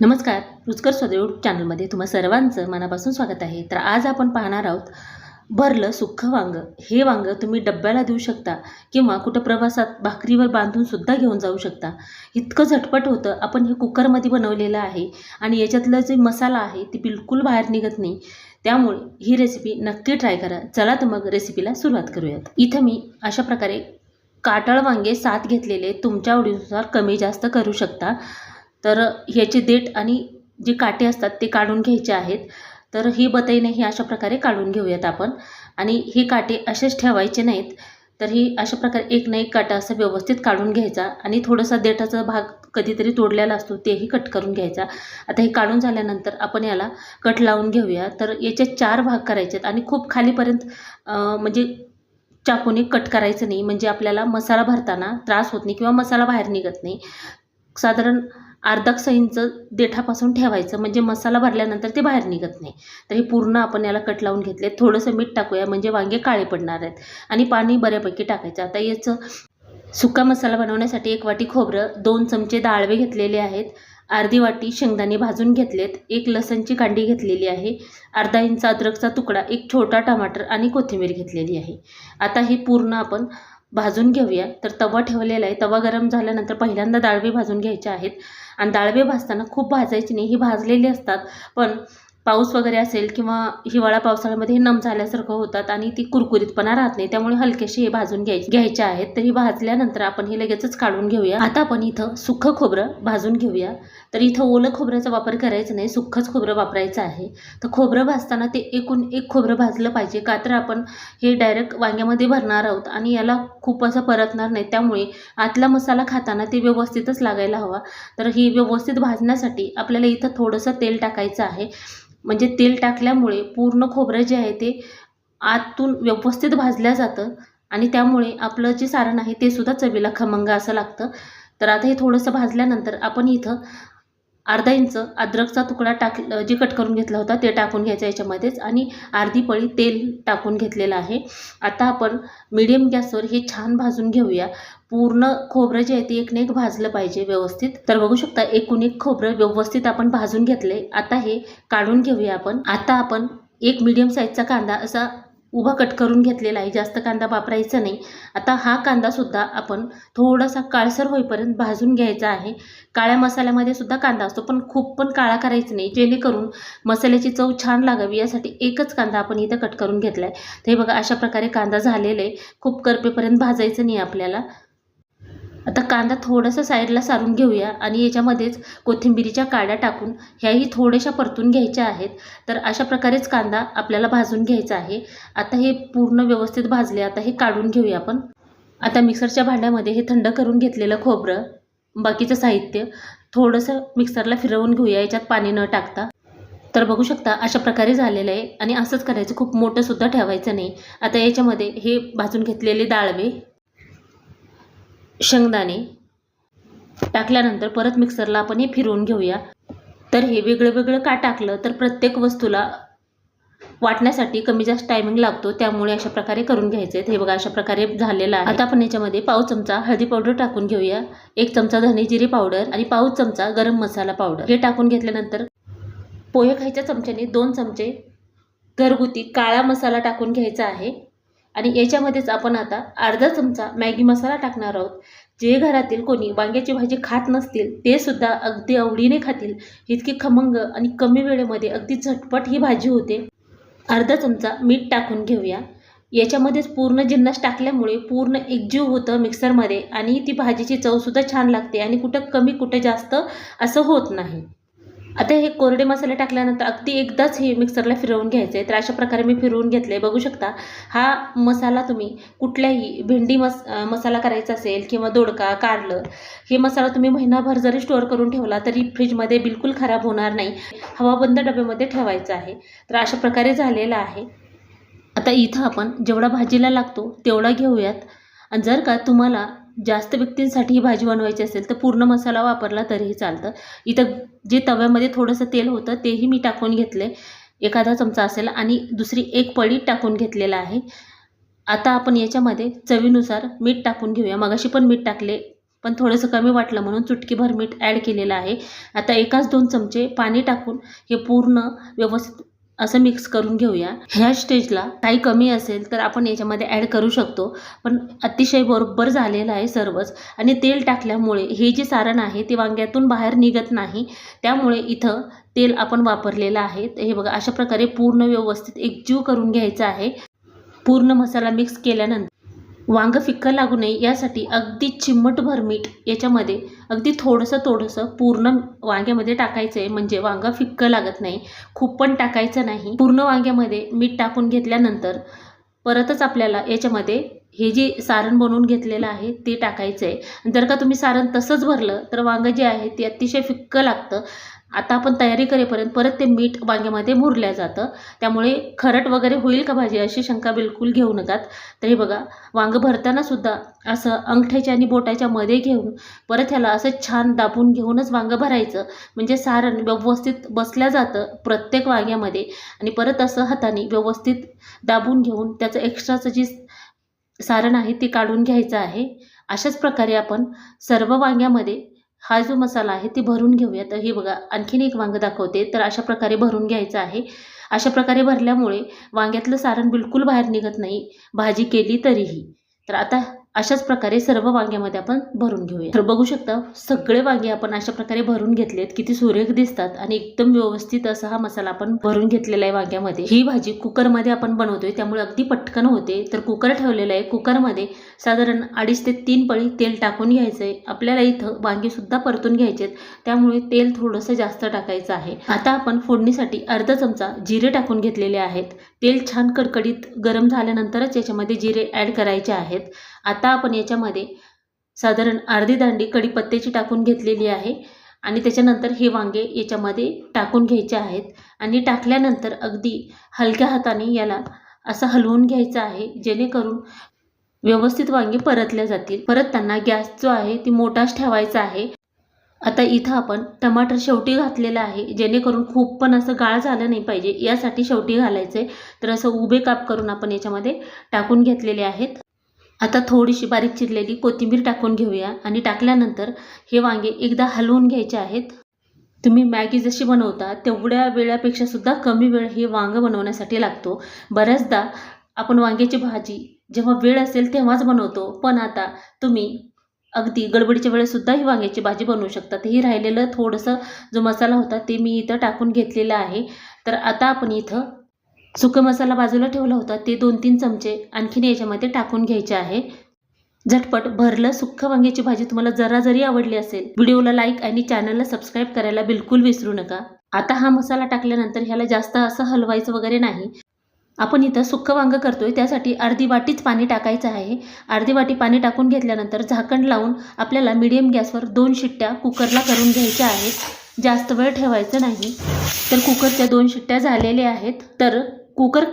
नमस्कार रुचकर स्वदेव यूट्यूब चॅनलमध्ये तुम्हा सर्वांचं मनापासून स्वागत आहे. तर आज आपण पाहणार आहोत भरलं सुख्खं वांग. हे वांग तुम्ही डब्याला देऊ शकता किंवा कुठं प्रवासात भाकरीवर बांधून सुद्धा घेऊन जाऊ शकता. इतकं झटपट होतं आपण हे कुकरमध्ये बनवलेलं आहे आणि याच्यातलं जे मसाला आहे ती बिलकुल बाहेर निघत नाही. त्यामुळे ही रेसिपी नक्की ट्राय करा. चला तर मग रेसिपीला सुरुवात करूयात. इथं मी अशा प्रकारे काटळ वांगे सात घेतलेले तुमच्या आवडीनुसार कमी जास्त करू शकता. तर ह्याचे देठ आणि जे काटे असतात ते काढून घ्यायचे आहेत. तर ही बतईने हे अशा प्रकारे काढून घेऊयात आपण. आणि हे काटे असेच ठेवायचे नाहीत तर ही अशा प्रकारे एक ना एक काटा असं व्यवस्थित काढून घ्यायचा आणि थोडासा देठाचा भाग कधीतरी तोडलेला असतो तेही कट करून घ्यायचा. आता हे काढून झाल्यानंतर आपण याला कट लावून घेऊया. तर याचे चार भाग करायचे आहेत आणि खूप खालीपर्यंत म्हणजे चाकूने कट करायचं नाही. म्हणजे आपल्याला मसाला भरताना त्रास होत नाही किंवा मसाला बाहेर निघत नाही. साधारण अर्धा इंच देठापासून ठेवायचं. म्हणजे मसाला भरल्यानंतर ते बाहेर निघत नाही. तर हे पूर्ण आपण याला कट लावून घेतले. थोडंसं मीठ टाकूया. म्हणजे वांगे काळे पडणार आहेत. आणि पाणी बऱ्यापैकी टाकायचं. आता याचं सुका मसाला बनवण्यासाठी एक वाटी खोबरं दोन चमचे डाळवे घेतलेले आहेत. अर्धी वाटी शेंगदाणे भाजून घेतलेत. एक लसणची कांडी घेतलेली आहे. अर्धा इंच अद्रकचा तुकडा एक छोटा टमाटर आणि कोथिंबीर घेतलेली आहे. आता हे पूर्ण आपण भाजून घेऊया. तर तवा ठेवलेला आहे. तवा गरम झाल्यानंतर पहिल्यांदा डाळवे भाजून घ्यायचे आहेत. आणि डाळवे भाजताना खूप भाजायची नाही. ही भाजलेली असतात. पण पाऊस वगैरे असेल किंवा हिवाळा पावसाळ्यामध्ये हे नम झाल्यासारखं होतात आणि ती कुरकुरीतपणा राहत नाही त्यामुळे हलकेसे हे भाजून घ्यायचे घ्यायचे आहेत. तर ही भाजल्यानंतर आपण हे लगेचच काढून घेऊया. आता आपण इथं सुखं खोबरं भाजून घेऊया. तर इथं ओलं खोबऱ्याचा वापर करायचा नाही सुखंच खोबरं वापरायचं आहे. तर खोबरं भाजताना ते एकूण एक खोबरं भाजलं पाहिजे का तर आपण हे डायरेक्ट वांग्यामध्ये भरणार आहोत आणि याला खूप असं परतणार नाही. त्यामुळे आतला मसाला खाताना ते व्यवस्थितच लागायला हवा. तर ही व्यवस्थित भाजण्यासाठी आपल्याला इथं थोडंसं तेल टाकायचं आहे. म्हणजे तेल टाकल्यामुळे पूर्ण खोबरं जे आहे ते आतून व्यवस्थित भाजल्या जातं आणि त्यामुळे आपलं जे सारण आहे ते सुद्धा चवीला खमंग असं लागतं. तर आता हे थोडंसं भाजल्यानंतर आपण इथं अर्धा इंच अद्रकचा तुकडा टाक जे कट करून घेतला होता ते टाकून घ्यायचं याच्यामध्येच आणि अर्धी पळी तेल टाकून घेतलेलं आहे. आता आपण मिडियम गॅसवर हे छान भाजून घेऊया. पूर्ण खोबरं जे आहे ते एक ना एक भाजलं पाहिजे व्यवस्थित. तर बघू शकता एकूण एक खोबरं व्यवस्थित आपण भाजून घेतले आता हे काढून घेऊया आपण. आता आपण एक मीडियम साईजचा कांदा असा उभा कट करून घेतलेला आहे. जास्त कांदा वापरायचा नाही. आता हा कांदासुद्धा आपण थोडासा काळसर होईपर्यंत भाजून घ्यायचा आहे. काळ्या मसाल्यामध्ये सुद्धा कांदा असतो पण खूप पण काळा करायचा नाही. जेणेकरून मसाल्याची चव छान लागावी. यासाठी एकच कांदा आपण इथं कट करून घेतला आहे तर हे बघा अशा प्रकारे कांदा झालेला आहे. खूप करपेपर्यंत भाजायचं नाही आपल्याला. आता कांदा थोडासा साईडला सारून घेऊया आणि याच्यामध्येच कोथिंबिरीच्या काड्या टाकून ह्याही थोड्याशा परतून घ्यायच्या आहेत. तर अशा प्रकारेच कांदा आपल्याला भाजून घ्यायचा आहे. आता हे पूर्ण व्यवस्थित भाजले आता हे काढून घेऊया आपण. आता मिक्सरच्या भांड्यामध्ये हे थंड करून घेतलेलं खोबरं बाकीचं साहित्य थोडंसं मिक्सरला फिरवून घेऊया याच्यात पाणी न टाकता. तर बघू शकता अशा प्रकारे झालेलं आहे आणि असंच करायचं खूप मोठंसुद्धा ठेवायचं नाही. आता याच्यामध्ये हे भाजून घेतलेले डाळवे शेंगदाणे टाकल्यानंतर परत मिक्सरला आपण हे फिरवून घेऊया. तर हे वेगळं वेगळं का टाकलं? तर प्रत्येक वस्तूला वाटण्यासाठी कमी जास्त टायमिंग लागतो. त्यामुळे अशा प्रकारे करून घ्यायचे आहेत. हे बघा अशा प्रकारे झालेलं आहे. आता आपण याच्यामध्ये पाव चमचा हळदी पावडर टाकून घेऊया. एक चमचा धने जिरे पावडर आणि पाव चमचा गरम मसाला पावडर. हे टाकून घेतल्यानंतर पोहे खायच्या चमच्याने दोन चमचे घरगुती काळा मसाला टाकून घ्यायचा आहे. आणि याच्यामध्येच आपण आता अर्धा चमचा मॅगी मसाला टाकणार आहोत. जे घरातील कोणी वांग्याची भाजी खात नसतील ते सुद्धा अगदी आवडीने खातील. इतकी खमंग आणि कमी वेळेमध्ये अगदी झटपट ही भाजी होते. अर्धा चमचा मीठ टाकून घेऊया. याच्यामध्येच पूर्ण जिन्नस टाकल्यामुळे पूर्ण एकजीव होतं मिक्सरमध्ये आणि ती भाजीची चवसुद्धा छान लागते आणि कुठं कमी कुठं जास्त असं होत नाही. आता हे कोरडे मसाले टाकल्यानंतर अगदी एकदाच हे मिक्सरला फिरवून घ्यायचं आहे तर अशा प्रकारे मी फिरवून घेतले. बघू शकता हा मसाला तुम्ही कुठल्याही भेंडी मस मसाला करायचा असेल किंवा दोडका कारलं हे मसाला तुम्ही महिनाभर जरी स्टोअर करून ठेवला तरी फ्रीजमध्ये बिलकुल खराब होणार नाही. हवाबंद डब्यामध्ये ठेवायचं आहे. तर अशा प्रकारे झालेलं आहे. आता इथं आपण जेवढा भाजीला लागतो तेवढा घेऊयात. आणि जर का तुम्हाला जास्त व्यक्तींसाठी ही भाजी बनवायची असेल तर पूर्ण मसाला वापरला तरीही चालतं. इथं जे तव्यामध्ये थोडंसं तेल होतं तेही मी टाकून घेतले एखादा चमचा असेल आणि दुसरी एक पळी टाकून घेतलेला आहे. आता आपण याच्यामध्ये चवीनुसार मीठ टाकून घेऊया. मगाशी पण मीठ टाकले पण थोडंसं कमी वाटलं म्हणून चुटकीभर मीठ ॲड केलेलं आहे. आता एकाच दोन चमचे पाणी टाकून हे पूर्ण व्यवस्थित असं मिक्स करून घेऊया. ह्या स्टेजला काही कमी असेल तर आपण याच्यामध्ये ॲड करू शकतो. पण अतिशय बरोबर झालेलं आहे सर्वच. आणि तेल टाकल्यामुळे हे जे सारण आहे ते वांग्यातून बाहेर निघत नाही. त्यामुळे इथं तेल आपण वापरलेलं आहे. हे बघा अशा प्रकारे पूर्ण व्यवस्थित एकजीव करून घ्यायचं आहे. पूर्ण मसाला मिक्स केल्यानंतर वांगं फिक्कं लागू नये यासाठी अगदी चिमटभर मीठ याच्यामध्ये अगदी थोडंसं थोडंसं पूर्ण वांग्यामध्ये टाकायचं आहे म्हणजे वांगं फिक्कं लागत नाही. खूप पण टाकायचं नाही. पूर्ण वांग्यामध्ये मीठ टाकून घेतल्यानंतर परतच आपल्याला याच्यामध्ये हे जे सारण बनवून घेतलेलं आहे ते टाकायचं आहे जर का तुम्ही सारण तसंच भरलं तर वांगं जे आहे ते अतिशय फिक्कं लागतं. आता आपण तयारी करेपर्यंत परत ते मीठ वांग्यामध्ये मुरल्या जातं. त्यामुळे खरट वगैरे होईल का भाजी अशी शंका बिलकुल घेऊ नकात. तर हे बघा वांगं भरतानासुद्धा असं अंगठ्याच्या आणि बोटाच्या मध्ये घेऊन परत ह्याला असं छान दाबून घेऊनच वांगं भरायचं. म्हणजे सारण व्यवस्थित बसल्या जातं प्रत्येक वांग्यामध्ये आणि परत असं हाताने व्यवस्थित दाबून घेऊन त्याचं एक्स्ट्राचं जी सारण आहे ते काढून घ्यायचं आहे. अशाच प्रकारे आपण सर्व वांग्यामध्ये हा जो मसाला आहे ते भरून घेऊया. तर हे बघा आणखीन एक वांगं दाखवते. तर अशा प्रकारे भरून घ्यायचं आहे. अशा प्रकारे भरल्यामुळे वांग्यातलं सारण बिलकुल बाहेर निघत नाही. भाजी केली तरीही. तर आता अशाच प्रकारे सर्व वांग्यामध्ये आपण भरून घेऊया. तर बघू शकता सगळे वांगे आपण अशा प्रकारे भरून घेतलेत किती सुरेख दिसतात आणि एकदम व्यवस्थित असा हा मसाला आपण भरून घेतलेला आहे वांग्यामध्ये. ही भाजी कुकरमध्ये आपण बनवतोय त्यामुळे अगदी पटकन होते. तर कुकर ठेवलेलं आहे. कुकरमध्ये साधारण अडीच ते तीन पळी तेल टाकून घ्यायचं आहे आपल्याला इथं वांगे सुद्धा परतून घ्यायचे त्यामुळे तेल थोडंसं जास्त टाकायचं आहे. आता आपण फोडणीसाठी अर्धा चमचा जिरे टाकून घेतलेले आहेत. तेल छान कडकडीत गरम झाल्यानंतरच याच्यामध्ये जिरे ॲड करायचे आहेत. आता आता आपण याच्यामध्ये साधारण अर्धी दांडी कढीपत्त्याची टाकून घेतलेली आहे आणि त्याच्यानंतर हे वांगे याच्यामध्ये टाकून घ्यायचे आहेत. आणि टाकल्यानंतर अगदी हलक्या हाताने याला असं हलवून घ्यायचं आहे जेणेकरून व्यवस्थित वांगे परतल्या जातील. परतताना गॅस जो आहे ती मोठाच ठेवायचा आहे. आता इथं आपण टमाटर शेवटी घातलेलं आहे जेणेकरून खूप पण असं गाळ झालं नाही पाहिजे. यासाठी शेवटी घालायचं आहे तर असं उभे काप करून आपण याच्यामध्ये टाकून घेतलेले आहेत. आता थोडीशी बारीक चिरलेली कोथिंबीर टाकून घेऊया आणि टाकल्यानंतर हे वांगे एकदा हलवून घ्यायचे आहेत. तुम्ही मॅगी जशी बनवता तेवढ्या वेळापेक्षा सुद्धा कमी वेळ हे वांगं बनवण्यासाठी लागतो. बऱ्याचदा आपण वांग्याची भाजी जेव्हा वेळ असेल तेव्हाच बनवतो पण आता तुम्ही अगदी गडबडीच्या वेळेसुद्धा ही वांग्याची भाजी बनवू शकता. ते ही राहिलेलं थोडंसं जो मसाला होता ते मी इथं टाकून घेतलेला आहे. तर आता आपण इथं सुका मसाला बाजूला ठेवला होता. ते दोन तीन चमचे आणखीन याच्यामध्ये टाकून घ्यायचे आहे. झटपट भरलं सुक्क वांग्याची भाजी तुम्हाला जरा जरी आवडली असेल व्हिडिओला लाईक आणि चॅनलला सबस्क्राईब करायला बिलकुल विसरू नका. आता हा मसाला टाकल्यानंतर ह्याला जास्त असं हलवायचं वगैरे नाही. आपण इथं सुक्क वांगं करतोय त्यासाठी अर्धी वाटीच पाणी टाकायचं आहे. अर्धी वाटी पाणी टाकून घेतल्यानंतर झाकण लावून आपल्याला मिडियम गॅसवर दोन शिट्ट्या कुकरला करून घ्यायच्या आहेत. जास्त वेळ ठेवायचं नाही. तर कुकरच्या दोन शिट्ट्या झालेल्या आहेत. तर कुकर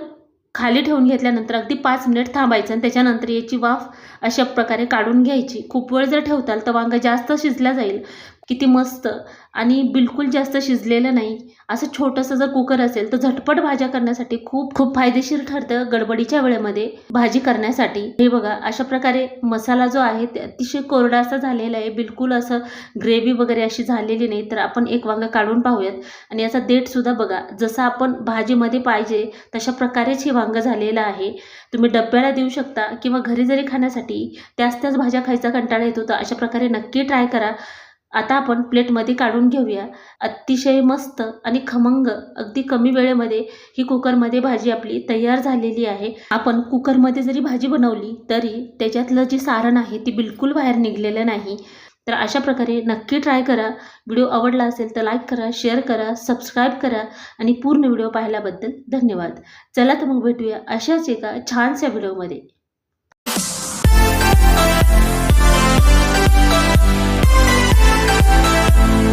खाली ठेवून घेतल्यानंतर अगदी पाच मिनिट थांबायचं आणि त्याच्यानंतर याची वाफ अशा प्रकारे काढून घ्यायची. खूप वेळ जर ठेवताल तर वांगं जास्त शिजला जाईल. किती मस्त आणि बिलकुल जास्त शिजलेलं नाही. असं छोटंसं जर कुकर असेल तर झटपट भाज्या करण्यासाठी खूप खूप फायदेशीर ठरतं गडबडीच्या वेळेमध्ये भाजी करण्यासाठी. हे बघा अशा प्रकारे मसाला जो आहे ते अतिशय कोरडा असा झालेला आहे. बिलकुल असं ग्रेव्ही वगैरे अशी झालेली नाही. तर आपण एक वांगं काढून पाहूयात. आणि याचा देठसुद्धा बघा. जसं आपण भाजीमध्ये पाहिजे तशा प्रकारेच हे वांगं झालेलं आहे. तुम्ही डब्याला देऊ शकता किंवा घरी जरी खाण्यासाठी त्याच त्याच भाज्या खायचा कंटाळा येतो तर अशा प्रकारे नक्की ट्राय करा. आता आपण प्लेटमध्ये काढून घेऊया. अतिशय मस्त आणि खमंग अगदी कमी वेळेमध्ये ही कुकरमध्ये भाजी आपली तयार झालेली आहे. आपण कुकरमध्ये जरी भाजी बनवली तरी त्याच्यातलं जे सारण आहे ती बिलकुल बाहेर निघलेलं नाही. तर अशा प्रकारे नक्की ट्राय करा. व्हिडिओ आवडला असेल तर लाईक करा शेअर करा सबस्क्राईब करा आणि पूर्ण व्हिडिओ पाहिल्याबद्दल धन्यवाद. चला तर मग भेटूया अशाच एका छानशा व्हिडिओमध्ये.